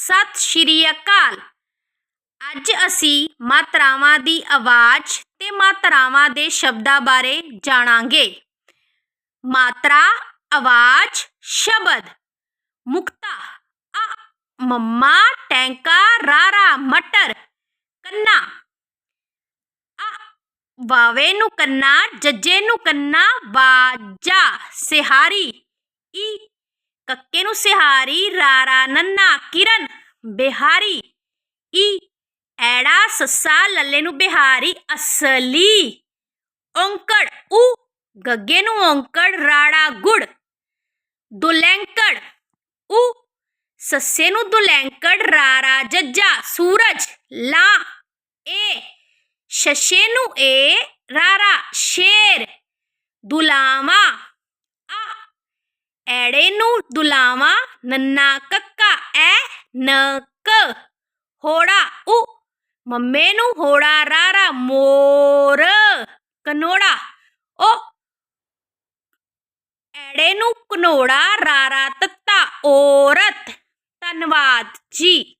ਸਤਿ ਸ਼੍ਰੀ ਅਕਾਲ। ਅੱਜ ਅਸੀਂ ਮਾਤਰਾਵਾਂ ਦੀ ਆਵਾਜ਼ ਤੇ ਮਾਤਰਾਵਾਂ ਦੇ ਸ਼ਬਦਾਂ ਬਾਰੇ ਜਾਣਾਂਗੇ। ਮਾਤਰਾ, ਆਵਾਜ਼, ਸ਼ਬਦ। ਮੁਕਤਾ ਅ ਮੰਮਾ, ਟੈਂਕਾ, ਰਾਰਾ, ਮਟਰ, ਕੰਨਾ। ਅ ਵਾਵੇ ਨੂੰ ਕੰਨਾ, ਜੱਜੇ ਨੂੰ ਕੰਨਾ ਬਾਜਾ ਸਿਹਾਰੀ। ਈ ਕੱਕੇ ਨੂੰ ਸਿਹਾਰੀ, ਰਾਰਾ, ਨੰਨਾ, ਕਿਰਨ, ਬਿਹਾਰੀ। ਈ, ਐੜਾ ਸੱਸਾ, ਲੱਲੇ ਨੂੰ ਬਿਹਾਰੀ, ਅਸਲੀ। ਔਂਕੜ, ਉ, ਗੱਗੇ ਨੂੰ ਔਂਕੜ, ਰਾੜਾ ਗੁੜ। ਦੁਲੈਂਕੜ, ਉ, ਸੱਸੇ ਨੂੰ ਦੁਲੈਂਕੜ, ਰਾਰਾ ਜੱਜਾ, ਸੂਰਜ, ਲਾ, ਏ। ਸ਼ਸ਼ੇ ਨੂੰ ਏ, ਰਾਰਾ, ਸ਼ੇਰ। ਦੁਲਾਵਾ ਦੁਲਾਵਾ, ਨੰਨਾ ਕੱਕਾ, ਐ ਨਕ ਹੋੜਾ ਉ। ਮੰਮੇ ਨੂੰ ਹੋੜਾ ਰਾਰਾ ਮੋਰ, ਕਨੋੜਾ, ਓ। ਐੜੇ ਨੂੰ ਕਨੋੜਾ ਰਾਰਾ ਤੱਤਾ, ਔਰਤ। ਧੰਨਵਾਦ ਜੀ।